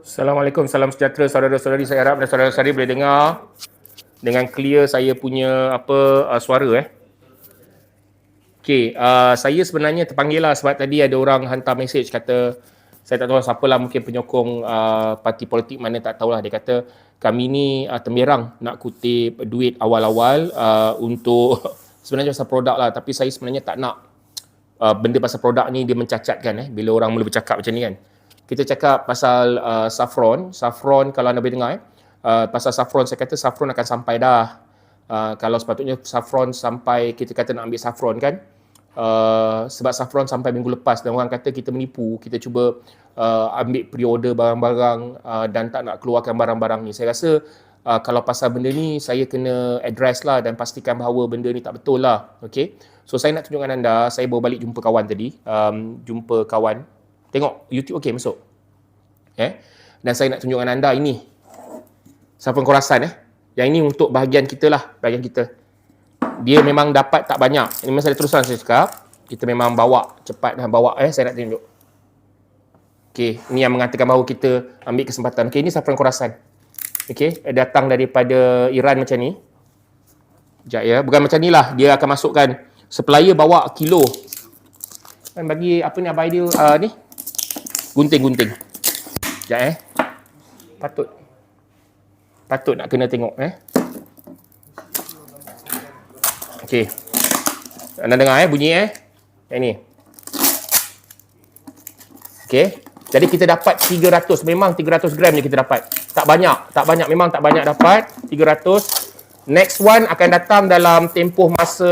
Assalamualaikum, salam sejahtera saudara-saudari. Saya harap dan saudara-saudari boleh dengar dengan clear saya punya apa uh, suara eh. Okey, uh, saya sebenarnya terpanggil lah sebab tadi ada orang hantar message kata saya tak tahu siapa lah mungkin penyokong uh, parti politik mana tak tahulah dia kata kami ni uh, temerang nak kutip duit awal-awal uh, untuk sebenarnya pasal produk lah tapi saya sebenarnya tak nak uh, benda pasal produk ni dia mencacatkan eh bila orang mula bercakap macam ni kan. Kita cakap pasal uh, saffron, saffron kalau anda boleh dengar eh. Uh, pasal saffron saya kata saffron akan sampai dah. Uh, kalau sepatutnya saffron sampai kita kata nak ambil saffron kan. Uh, sebab saffron sampai minggu lepas dan orang kata kita menipu. Kita cuba uh, ambil pre-order barang-barang uh, dan tak nak keluarkan barang-barang ni. Saya rasa uh, kalau pasal benda ni saya kena address lah dan pastikan bahawa benda ni tak betul lah. Okay? so saya nak tunjukkan anda saya baru balik jumpa kawan tadi. Um, jumpa kawan tengok YouTube okay masuk eh? dan saya nak tunjukkan anda ini saffron korasan eh yang ini untuk bahagian kita lah, bahagian kita. Dia memang dapat tak banyak. Ini masa terus saya cakap. Kita memang bawa cepat dan bawa eh saya nak tunjuk. Okey, ini yang mengatakan bahawa kita ambil kesempatan. Okey, ini saffron korasan. Okey, datang daripada Iran macam ni. Sekejap ya. Bukan macam ni lah. Dia akan masukkan supplier bawa kilo. Dan bagi apa ni abai dia uh, ni? Gunting-gunting. Sekejap eh. Patut patut nak kena tengok eh. Okey. Anda dengar eh bunyi eh. Yang ni. Okey. Jadi kita dapat 300 memang 300 gram je kita dapat. Tak banyak, tak banyak memang tak banyak dapat 300. Next one akan datang dalam tempoh masa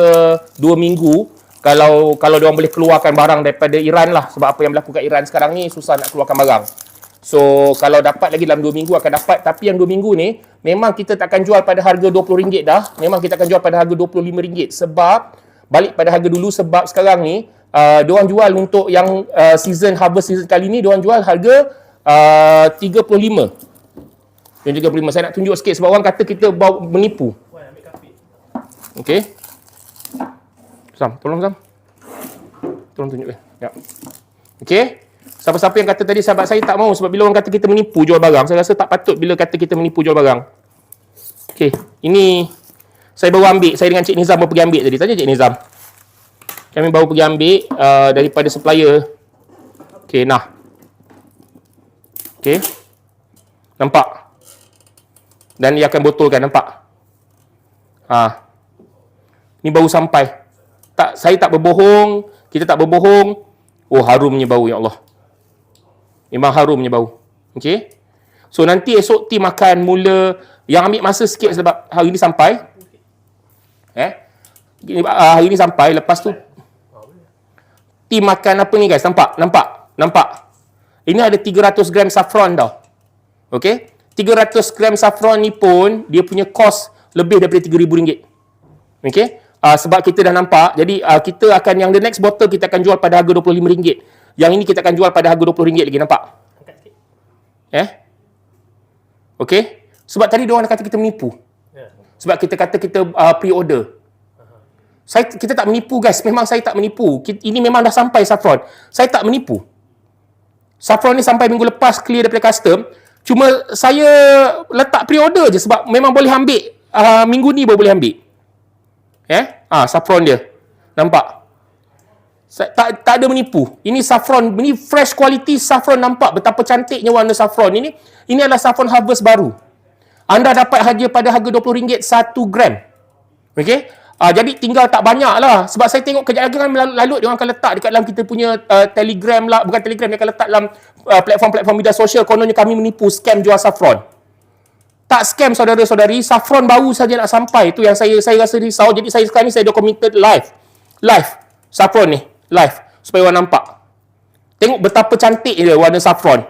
2 minggu kalau kalau dia orang boleh keluarkan barang daripada Iran lah sebab apa yang berlaku kat Iran sekarang ni susah nak keluarkan barang. So kalau dapat lagi dalam 2 minggu akan dapat tapi yang 2 minggu ni memang kita tak akan jual pada harga RM20 dah. Memang kita akan jual pada harga RM25 sebab balik pada harga dulu sebab sekarang ni uh, diorang jual untuk yang uh, season harvest season kali ni diorang jual harga uh, 35. Yang 35 saya nak tunjuk sikit sebab orang kata kita bawa menipu. Okey. Sam, tolong Sam. Tolong tunjuk. Ya. Okey. Siapa-siapa yang kata tadi sahabat saya tak mau sebab bila orang kata kita menipu jual barang, saya rasa tak patut bila kata kita menipu jual barang. Okey, ini saya baru ambil, saya dengan Cik Nizam baru pergi ambil tadi. Tanya Cik Nizam. Kami baru pergi ambil uh, daripada supplier. Okey, nah. Okey. Nampak? Dan dia akan botolkan, nampak? Ha. Ni baru sampai. Tak saya tak berbohong, kita tak berbohong. Oh harumnya bau ya Allah. Memang harumnya bau. Okey. So nanti esok tim akan mula yang ambil masa sikit sebab hari ni sampai. Eh? Hari ni sampai lepas tu tim makan apa ni guys? Nampak? Nampak? Nampak? Ini ada 300 gram saffron tau. Okey? 300 gram saffron ni pun dia punya cost lebih daripada RM3,000. Okey? Uh, sebab kita dah nampak. Jadi uh, kita akan yang the next bottle kita akan jual pada harga RM25. Yang ini kita akan jual pada harga RM20 lagi nampak? Eh? Okey? Sebab tadi dia orang kata kita menipu. Ya. Sebab kita kata kita uh, pre-order. Saya kita tak menipu guys. Memang saya tak menipu. Ini memang dah sampai saffron. Saya tak menipu. Saffron ni sampai minggu lepas clear daripada custom. Cuma saya letak pre-order je sebab memang boleh ambil uh, minggu ni baru boleh ambil. Eh? Ah, saffron dia. Nampak? tak tak ada menipu. Ini saffron, ini fresh quality saffron nampak betapa cantiknya warna saffron ini. Ini adalah saffron harvest baru. Anda dapat harga pada harga RM20 1 gram. Okey? Uh, jadi tinggal tak banyak lah. Sebab saya tengok kejap lagi kan lalu dia orang akan letak dekat dalam kita punya uh, telegram lah. Bukan telegram, dia akan letak dalam uh, platform-platform media sosial. Kononnya kami menipu scam jual saffron. Tak scam saudara-saudari. Saffron baru saja nak sampai. Itu yang saya saya rasa risau. Jadi saya sekarang ni saya documented live. Live. Saffron ni live supaya orang nampak. Tengok betapa cantik dia warna saffron.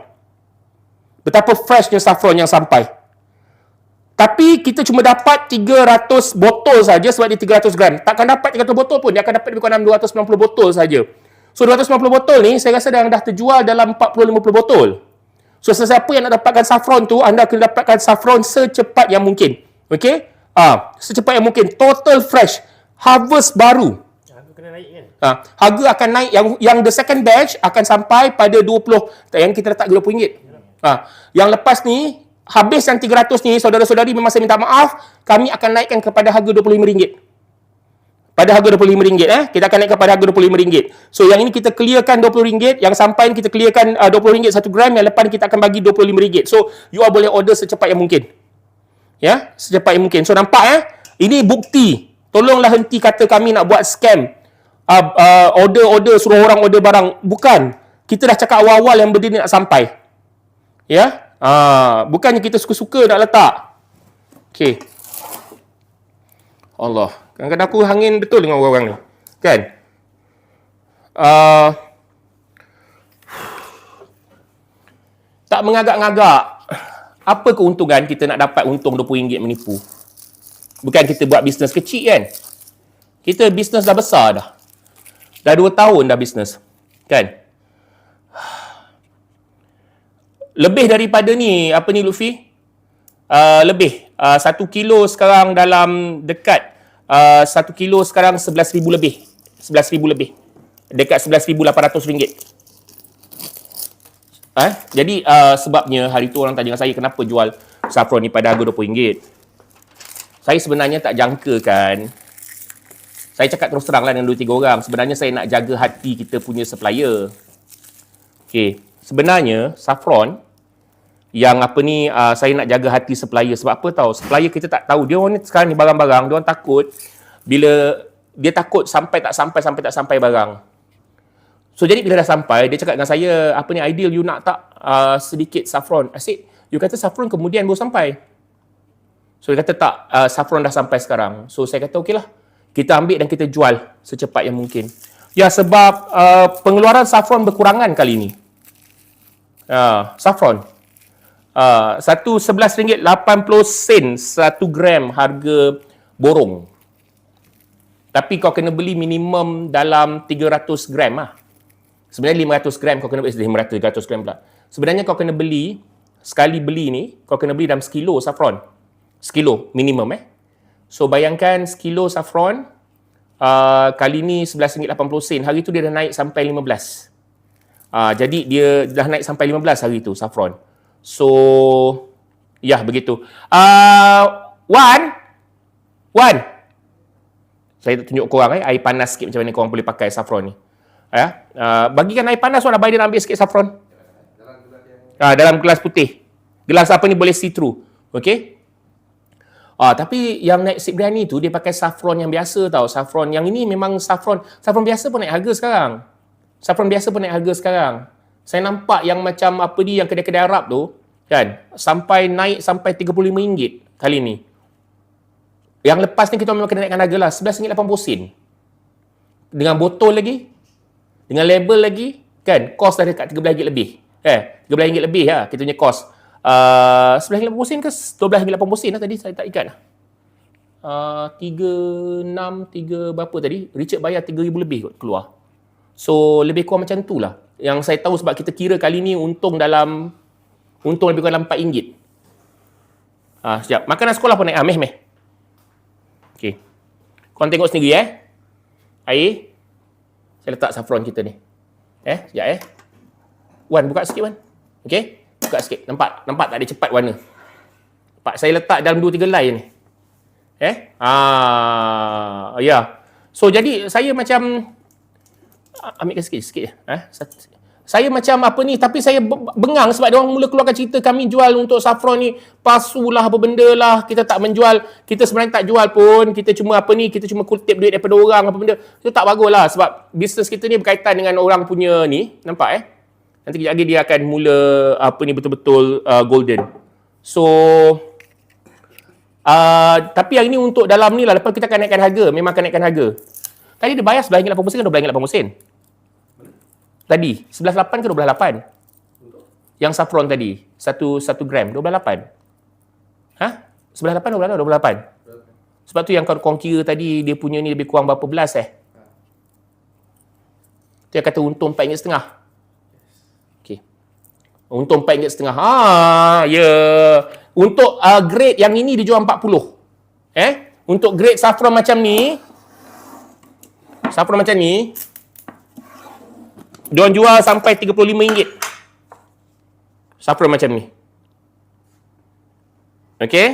Betapa freshnya saffron yang sampai. Tapi kita cuma dapat 300 botol saja sebab dia 300 gram. Takkan dapat 300 botol pun. Dia akan dapat lebih kurang 290 botol saja. So 290 botol ni saya rasa dah, dah terjual dalam 40-50 botol. So sesiapa yang nak dapatkan saffron tu, anda akan dapatkan saffron secepat yang mungkin. Okay? Ah, secepat yang mungkin. Total fresh. Harvest baru. Ha, harga akan naik yang yang the second batch akan sampai pada 20 yang kita letak RM20. Ha, yang lepas ni, habis yang 300 ni, saudara-saudari memang saya minta maaf, kami akan naikkan kepada harga RM25. Pada harga RM25 eh, kita akan naik kepada harga RM25. So yang ini kita clearkan RM20, yang sampai ni kita clearkan uh, RM20 1 gram, yang lepas kita akan bagi RM25. So you all boleh order secepat yang mungkin. Ya, secepat yang mungkin. So nampak eh, ini bukti. Tolonglah henti kata kami nak buat scam. Uh, uh, order-order suruh orang order barang. Bukan. Kita dah cakap awal-awal yang benda ni nak sampai. Ya? Uh, bukannya kita suka-suka nak letak. Okey. Allah. Kadang-kadang aku hangin betul dengan orang-orang ni. Kan? Uh, tak mengagak-ngagak. Apa keuntungan kita nak dapat untung RM20 menipu? Bukan kita buat bisnes kecil kan? Kita bisnes dah besar dah. Dah 2 tahun dah bisnes. Kan? Lebih daripada ni, apa ni Luffy? Uh, lebih. Uh, 1 kilo sekarang dalam dekat uh, 1 kilo sekarang RM11,000 lebih. RM11,000 lebih. Dekat RM11,800. Eh? Jadi uh, sebabnya hari tu orang tanya saya kenapa jual saffron ni pada harga RM20. Saya sebenarnya tak jangka kan. Saya cakap terus terang lah dengan 2-3 orang. Sebenarnya saya nak jaga hati kita punya supplier. Okay. Sebenarnya saffron yang apa ni uh, saya nak jaga hati supplier. Sebab apa tahu? Supplier kita tak tahu. Dia orang ni sekarang ni barang-barang. Dia orang takut bila dia takut sampai tak sampai sampai tak sampai barang. So jadi bila dah sampai, dia cakap dengan saya, apa ni ideal you nak tak uh, sedikit saffron? Said, you kata saffron kemudian baru sampai. So dia kata tak, uh, saffron dah sampai sekarang. So saya kata okey lah, kita ambil dan kita jual secepat yang mungkin. Ya sebab uh, pengeluaran saffron berkurangan kali ini. Uh, saffron. Uh, satu sebelas ringgit lapan puluh sen satu gram harga borong. Tapi kau kena beli minimum dalam 300 gram lah. Sebenarnya 500 gram kau kena beli, 500, 300 gram pula. Sebenarnya kau kena beli, sekali beli ni, kau kena beli dalam sekilo saffron. Sekilo minimum eh. So bayangkan sekilo saffron, uh, kali ni RM11.80. Hari tu dia dah naik sampai 15. Uh, jadi dia dah naik sampai 15 hari tu saffron. So, ya begitu. Uh, Wan, Wan, saya tunjuk korang eh, air panas sikit macam mana korang boleh pakai saffron ni. Ya, uh, bagikan air panas orang Biden ambil sikit saffron. Ah, dalam gelas putih. Gelas apa ni boleh see through. Okey? Ah, tapi yang naik sip biryani tu dia pakai saffron yang biasa tau. Saffron yang ini memang saffron. Saffron biasa pun naik harga sekarang. Saffron biasa pun naik harga sekarang. Saya nampak yang macam apa ni yang kedai-kedai Arab tu, kan? Sampai naik sampai RM35 kali ni. Yang lepas ni kita memang kena naikkan harga lah. RM11.80. Dengan botol lagi, dengan label lagi, kan, kos dah dekat RM13 lebih. Eh, RM13 lebih lah kita punya kos. Uh, RM11.80 ke RM12.80 lah tadi, saya tak ikat lah. Uh, 3, 6, 3 berapa tadi? Richard bayar RM3,000 lebih kot keluar. So, lebih kurang macam tu lah. Yang saya tahu sebab kita kira kali ni untung dalam, untung lebih kurang dalam RM4. Ah, uh, sekejap. Makanan sekolah pun naik. Ah, meh, meh. Okay. Korang tengok sendiri eh. Air. Saya letak saffron kita ni. Eh, sekejap eh. Wan, buka sikit Wan. Okey? Buka sikit. Nampak? Nampak tak ada cepat warna? Nampak? Saya letak dalam 2-3 line ni. Eh? Ah, ya. Yeah. So, jadi saya macam... Ambilkan sikit, sikit je. Eh? Saya macam apa ni, tapi saya bengang sebab dia orang mula keluarkan cerita kami jual untuk saffron ni palsu lah, apa benda lah. Kita tak menjual, kita sebenarnya tak jual pun. Kita cuma apa ni, kita cuma kutip duit daripada orang, apa benda. Itu tak bagus lah sebab bisnes kita ni berkaitan dengan orang punya ni. Nampak eh? Nanti kejap lagi dia akan mula apa ni betul-betul uh, golden. So, uh, tapi yang ini untuk dalam ni lah. Lepas kita akan naikkan harga. Memang akan naikkan harga. Tadi dia bayar RM11.80 kan RM12.80? Tadi, 11.8 ke 12.8? Yang saffron tadi, 1 1 gram, 12.8. Ha? 11.8 12 28. Sebab tu yang kau kira tadi dia punya ni lebih kurang berapa belas eh? Tu yang kata untung RM4.5. Okey. Untung RM4.5. Ha, ya. Yeah. Untuk uh, grade yang ini dijual 40. Eh? Untuk grade saffron macam ni, saffron macam ni, Diorang jual sampai RM35. Saffron macam ni. Okey.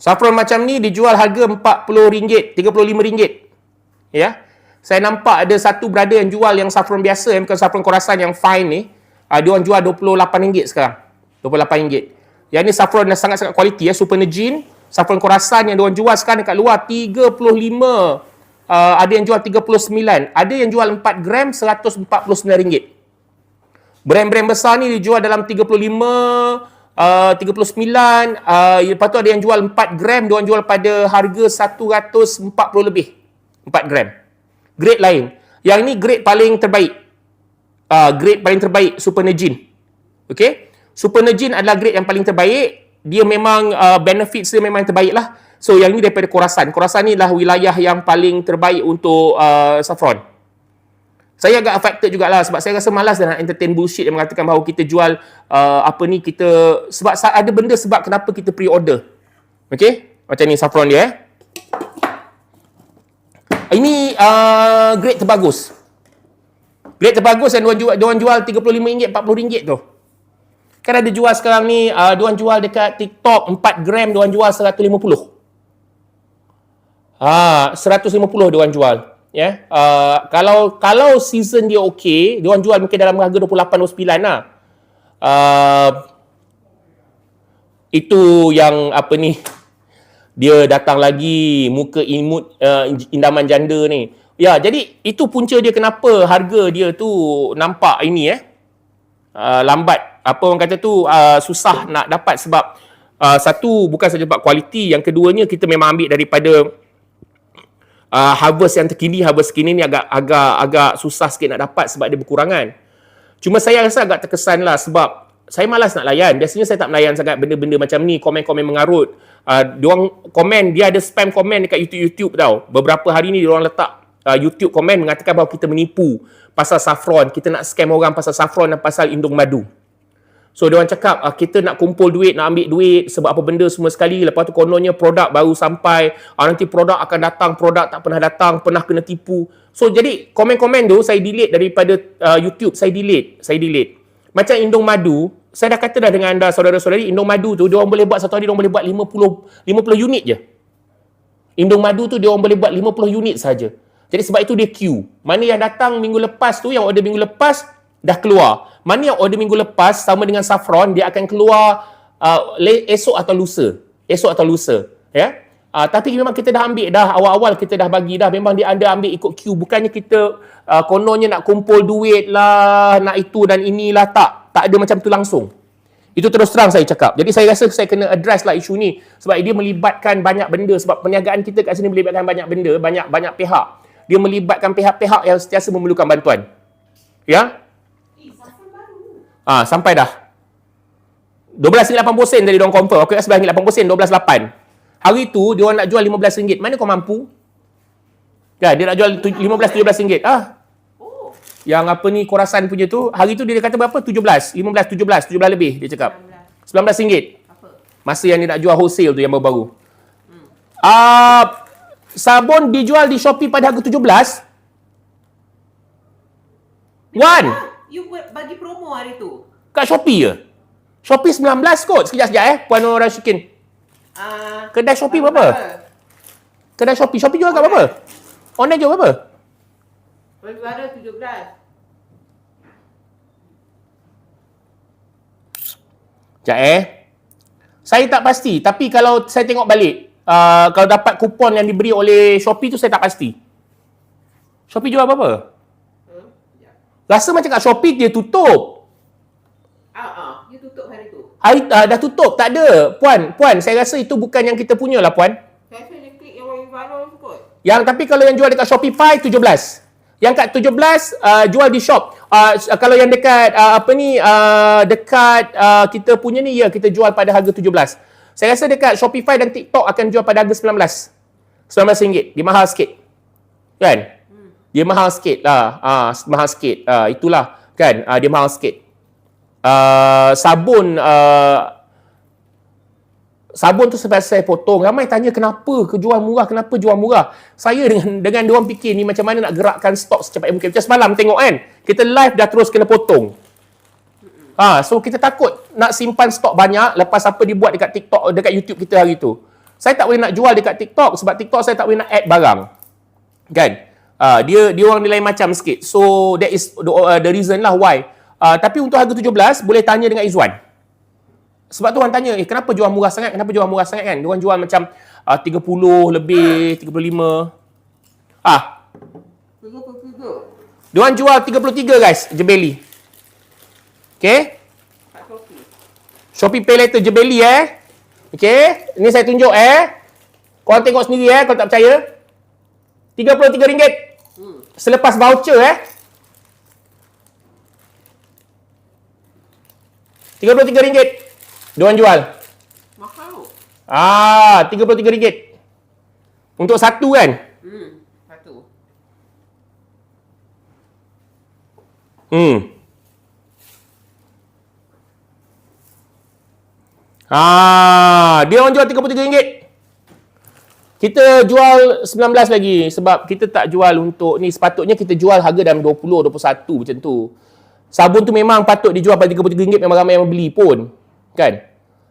Saffron macam ni dijual harga RM40, RM35. Ya. Saya nampak ada satu brother yang jual yang saffron biasa yang bukan saffron korasan yang fine ni. Uh, dia orang jual RM28 sekarang. RM28. Yang ni saffron yang sangat-sangat kualiti ya, super negin. Saffron korasan yang dia orang jual sekarang dekat luar 35 uh, ada yang jual 39, ada yang jual 4 gram RM149. Brand-brand besar ni dijual dalam 35 uh, 39 uh, lepas tu ada yang jual 4 gram dia orang jual pada harga 140 lebih. 4 gram. Grade lain. Yang ni grade paling terbaik. Uh, grade paling terbaik super negin okay? Super negin adalah grade yang paling terbaik dia memang uh, benefits dia memang terbaik lah so yang ni daripada Khorasan Khorasan ni lah wilayah yang paling terbaik untuk uh, saffron saya agak affected jugalah sebab saya rasa malas dan nak entertain bullshit yang mengatakan bahawa kita jual uh, apa ni kita sebab ada benda sebab kenapa kita pre-order. Okey? Macam ni saffron dia eh. Ini uh, grade terbagus. Grade terbagus yang diorang jual, diorang jual RM35, RM40 tu. Kan ada jual sekarang ni, uh, diorang jual dekat TikTok 4 gram, diorang jual 150. Ah, 150 diorang jual ya yeah. uh, kalau kalau season dia okey dia orang jual mungkin dalam harga 28 29 lah uh, itu yang apa ni dia datang lagi muka imut uh, indaman janda ni ya jadi itu punca dia kenapa harga dia tu nampak ini eh uh, lambat apa orang kata tu uh, susah nak dapat sebab uh, satu bukan saja sebab kualiti yang keduanya kita memang ambil daripada uh, harvest yang terkini harvest kini ni agak agak agak susah sikit nak dapat sebab dia berkurangan. Cuma saya rasa agak terkesan lah sebab saya malas nak layan. Biasanya saya tak melayan sangat benda-benda macam ni, komen-komen mengarut. Uh, diorang komen, dia ada spam komen dekat YouTube-YouTube tau. Beberapa hari ni diorang letak uh, YouTube komen mengatakan bahawa kita menipu pasal saffron. Kita nak scam orang pasal saffron dan pasal indung madu. So dia orang cakap ah, kita nak kumpul duit, nak ambil duit sebab apa benda semua sekali. Lepas tu kononnya produk baru sampai. Ah, nanti produk akan datang, produk tak pernah datang, pernah kena tipu. So jadi komen-komen tu saya delete daripada uh, YouTube, saya delete, saya delete. Macam Indung Madu, saya dah kata dah dengan anda saudara-saudari, Indung Madu tu dia orang boleh buat satu hari dia orang boleh buat 50 50 unit je. Indung Madu tu dia orang boleh buat 50 unit saja. Jadi sebab itu dia queue. Mana yang datang minggu lepas tu, yang order minggu lepas, dah keluar. Mana yang order minggu lepas sama dengan saffron dia akan keluar uh, esok atau lusa. Esok atau lusa, ya. Uh, tapi memang kita dah ambil dah awal-awal kita dah bagi dah memang dia anda ambil ikut queue bukannya kita uh, kononnya nak kumpul duit lah nak itu dan inilah tak tak ada macam tu langsung itu terus terang saya cakap jadi saya rasa saya kena address lah isu ni sebab dia melibatkan banyak benda sebab perniagaan kita kat sini melibatkan banyak benda banyak banyak pihak dia melibatkan pihak-pihak yang sentiasa memerlukan bantuan ya Ah, sampai dah. 12.80 sen tadi diorang confirm. Aku rasa 11.80 sen, 12.8. Hari tu, dia orang nak jual RM15. Mana kau mampu? Ya, dia nak jual RM15-17 ringgit. Ah. Oh. Yang apa ni, korasan punya tu, hari tu dia kata berapa? 17. 15, 17, 17 lebih dia cakap. 19 ringgit. Masa yang dia nak jual wholesale tu yang baru-baru. Hmm. Uh, sabun dijual di Shopee pada harga 17. One. You bagi promo hari tu. Kat Shopee ke? Shopee 19 kot. Sekejap-sekejap eh. Puan Nur Rashikin. Uh, Kedai Shopee berapa? Kedai Shopee. Shopee jual kat berapa? Online jual berapa? Juara 17. Sekejap eh. Saya tak pasti. Tapi kalau saya tengok balik. Uh, kalau dapat kupon yang diberi oleh Shopee tu saya tak pasti. Shopee jual berapa? Rasa macam kat Shopee dia tutup. Ah, ah, dia tutup hari tu. Hari uh, dah tutup, tak ada. Puan, puan, saya rasa itu bukan yang kita punya lah, puan. Saya rasa dia klik yang follow tu kot. Yang tapi kalau yang jual dekat Shopify 17. Yang kat 17 uh, jual di shop. Uh, kalau yang dekat uh, apa ni uh, dekat uh, kita punya ni ya kita jual pada harga 17. Saya rasa dekat Shopify dan TikTok akan jual pada harga 19. RM19. Dia mahal sikit. Kan? dia mahal sikit lah. Uh, mahal sikit. Uh, itulah kan. Uh, dia mahal sikit. Uh, sabun uh, sabun tu sebab saya potong. Ramai tanya kenapa ke jual murah, kenapa jual murah. Saya dengan dengan dia orang fikir ni macam mana nak gerakkan stok secepat mungkin. Macam semalam tengok kan. Kita live dah terus kena potong. Ha, so kita takut nak simpan stok banyak lepas apa dibuat dekat TikTok dekat YouTube kita hari tu. Saya tak boleh nak jual dekat TikTok sebab TikTok saya tak boleh nak add barang. Kan? Uh, dia dia orang nilai macam sikit. So that is the, uh, the reason lah why. Uh, tapi untuk harga 17 boleh tanya dengan Izwan. Sebab tu orang tanya, eh kenapa jual murah sangat? Kenapa jual murah sangat kan? Dia orang jual macam uh, 30 lebih, 35. Ah, dia orang jual 33 guys, Jebeli. Okay? Shopee. Pay Later Jebeli eh. Okay? Ni saya tunjuk eh. Korang tengok sendiri eh kalau tak percaya. RM33 Hmm. selepas voucher eh. RM33 dia orang jual. Mahal tu. Ah, RM33. Untuk satu kan? Hmm. Satu. Hmm. Ah, dia orang jual RM33. Kita jual 19 lagi sebab kita tak jual untuk ni sepatutnya kita jual harga dalam 20 21 macam tu. Sabun tu memang patut dijual pada RM33 memang ramai yang beli pun. Kan?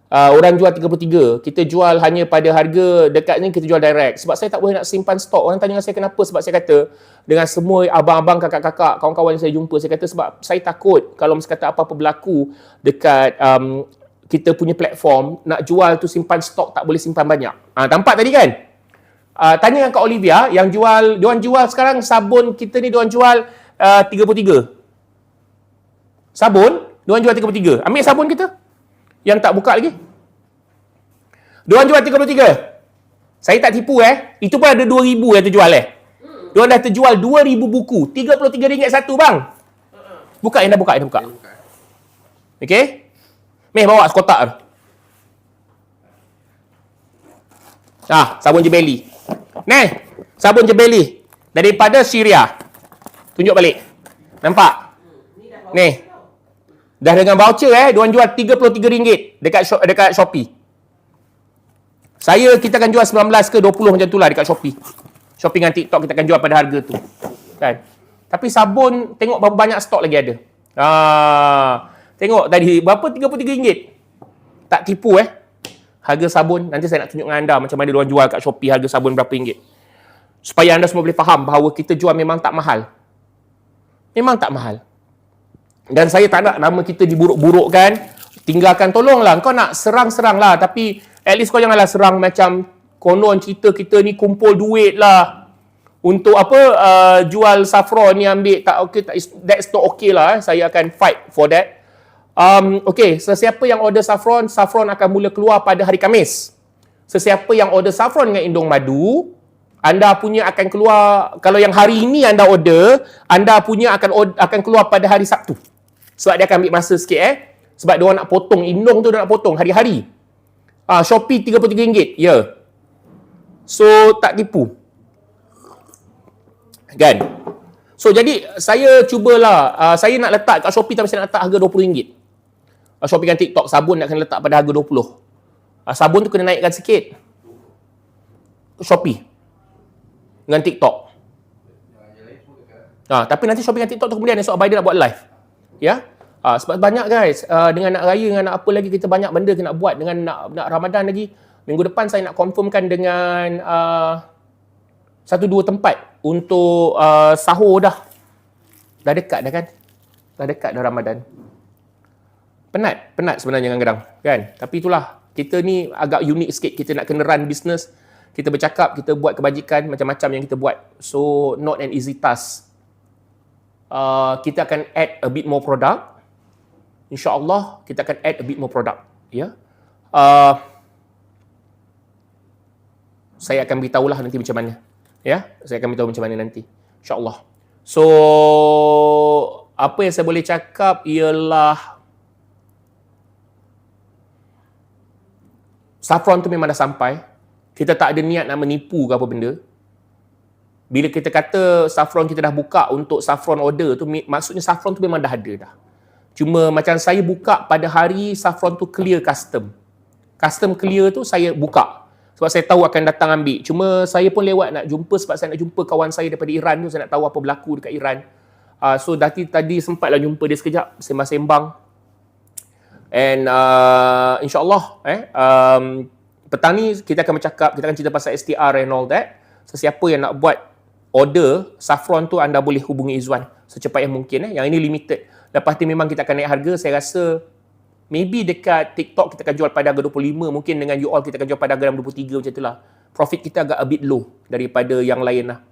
Uh, orang jual 33. Kita jual hanya pada harga dekat ni kita jual direct. Sebab saya tak boleh nak simpan stok. Orang tanya saya kenapa? Sebab saya kata dengan semua abang-abang, kakak-kakak, kawan-kawan yang saya jumpa, saya kata sebab saya takut kalau kata apa-apa berlaku dekat um, kita punya platform, nak jual tu simpan stok tak boleh simpan banyak. Ah, nampak tadi kan? Uh, tanya dengan Kak Olivia yang jual, dia orang jual sekarang sabun kita ni dia orang jual uh, 33. Sabun, dia orang jual 33. Ambil sabun kita. Yang tak buka lagi. Dia orang jual 33. Saya tak tipu eh. Itu pun ada 2000 yang terjual eh. Dia orang dah terjual 2000 buku. RM33 satu bang. Buka yang dah buka, yang dah buka. Okey? Meh bawa sekotak tu. Ah, sabun jebeli. Ni, sabun jebeli daripada Syria. Tunjuk balik. Nampak? Ni dah dengan voucher eh, dia orang jual RM33 dekat dekat Shopee. Saya kita akan jual 19 ke 20 macam tu lah dekat Shopee. Shopee dengan TikTok kita akan jual pada harga tu. Kan? Tapi sabun tengok berapa banyak stok lagi ada. Ah, tengok tadi berapa RM33. Tak tipu eh. Harga sabun nanti saya nak tunjuk dengan anda macam mana dia orang jual kat Shopee harga sabun berapa ringgit. Supaya anda semua boleh faham bahawa kita jual memang tak mahal. Memang tak mahal. Dan saya tak nak nama kita diburuk-burukkan. Tinggalkan tolonglah. Kau nak serang-serang lah. Tapi at least kau janganlah serang macam konon cerita kita ni kumpul duit lah. Untuk apa uh, jual saffron ni ambil tak okay tak that's not okay lah eh. saya akan fight for that um, okay sesiapa yang order saffron saffron akan mula keluar pada hari Kamis. Sesiapa yang order saffron dengan indung madu anda punya akan keluar kalau yang hari ini anda order anda punya akan akan keluar pada hari Sabtu. Sebab dia akan ambil masa sikit eh. Sebab dia nak potong indung tu dia nak potong hari-hari. Ah Shopee RM33 ya. Yeah. so tak tipu. Kan? So jadi saya cubalah uh, saya nak letak kat Shopee tapi saya nak letak harga RM20 uh, Shopee dengan TikTok sabun nak kena letak pada harga 20 uh, sabun tu kena naikkan sikit Shopee dengan TikTok Ha, tapi nanti Shopee dengan TikTok tu kemudian esok Biden nak buat live. Ya. Ha, sebab banyak guys, uh, dengan nak raya dengan nak apa lagi kita banyak benda kita nak buat dengan nak, nak Ramadan lagi. Minggu depan saya nak confirmkan dengan uh, satu dua tempat untuk uh, sahur dah. Dah dekat dah kan? Dah dekat dah Ramadan. Penat, penat sebenarnya kadang-kadang kan. Tapi itulah, kita ni agak unik sikit kita nak kena run business. Kita bercakap, kita buat kebajikan macam-macam yang kita buat. So, not an easy task. Uh, kita akan add a bit more product. InsyaAllah, kita akan add a bit more product. Ya. Yeah? Uh, saya akan beritahulah nanti macam mana. Ya, saya akan beritahu macam mana nanti. InsyaAllah. So, apa yang saya boleh cakap ialah saffron tu memang dah sampai. Kita tak ada niat nak menipu ke apa benda. Bila kita kata saffron kita dah buka untuk saffron order tu, maksudnya saffron tu memang dah ada dah. Cuma macam saya buka pada hari saffron tu clear custom. Custom clear tu saya buka. Sebab saya tahu akan datang ambil. Cuma saya pun lewat nak jumpa sebab saya nak jumpa kawan saya daripada Iran tu. Saya nak tahu apa berlaku dekat Iran. Uh, so tadi tadi sempatlah jumpa dia sekejap sembang-sembang. And uh, insyaAllah eh, um, petang ni kita akan bercakap, kita akan cerita pasal STR and all that. Sesiapa yang nak buat order saffron tu anda boleh hubungi Izwan secepat yang mungkin. Eh. Yang ini limited. Lepas tu memang kita akan naik harga. Saya rasa maybe dekat TikTok kita akan jual pada harga 25. Mungkin dengan you all kita akan jual pada harga dalam 23 macam tu lah. Profit kita agak a bit low daripada yang lain lah.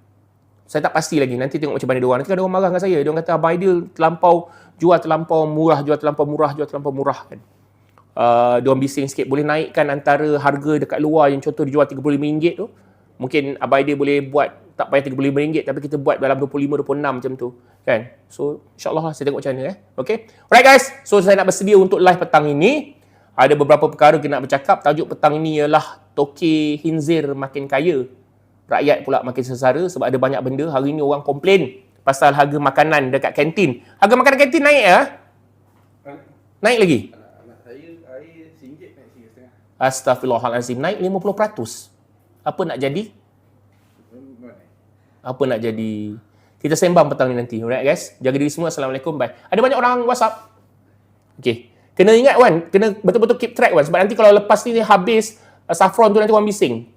Saya tak pasti lagi. Nanti tengok macam mana dia orang. Nanti kan dia orang marah dengan saya. Dia orang kata Abang Aidil terlampau jual terlampau murah, jual terlampau murah, jual terlampau murah kan. Uh, dia orang bising sikit. Boleh naikkan antara harga dekat luar yang contoh dijual RM35 tu. Mungkin Abang Aidil boleh buat tak payah RM35 tapi kita buat dalam 25 26 macam tu kan. So insyaallah lah saya tengok macam mana eh. Okay. Alright guys. So saya nak bersedia untuk live petang ini. Ada beberapa perkara kita nak bercakap. Tajuk petang ini ialah Toke Hinzir makin kaya. Rakyat pula makin sengsara sebab ada banyak benda. Hari ini orang komplain pasal harga makanan dekat kantin. Harga makanan kantin naik ya? Naik lagi? Anak saya air RM1 naik RM1.5. Astaghfirullahalazim. Naik 50%. Apa nak jadi? Apa nak jadi? Kita sembang petang ni nanti. Alright guys. Jaga diri semua. Assalamualaikum. Bye. Ada banyak orang WhatsApp. Okay. Kena ingat Wan. Kena betul-betul keep track Wan. Sebab nanti kalau lepas ni habis uh, saffron tu nanti orang bising.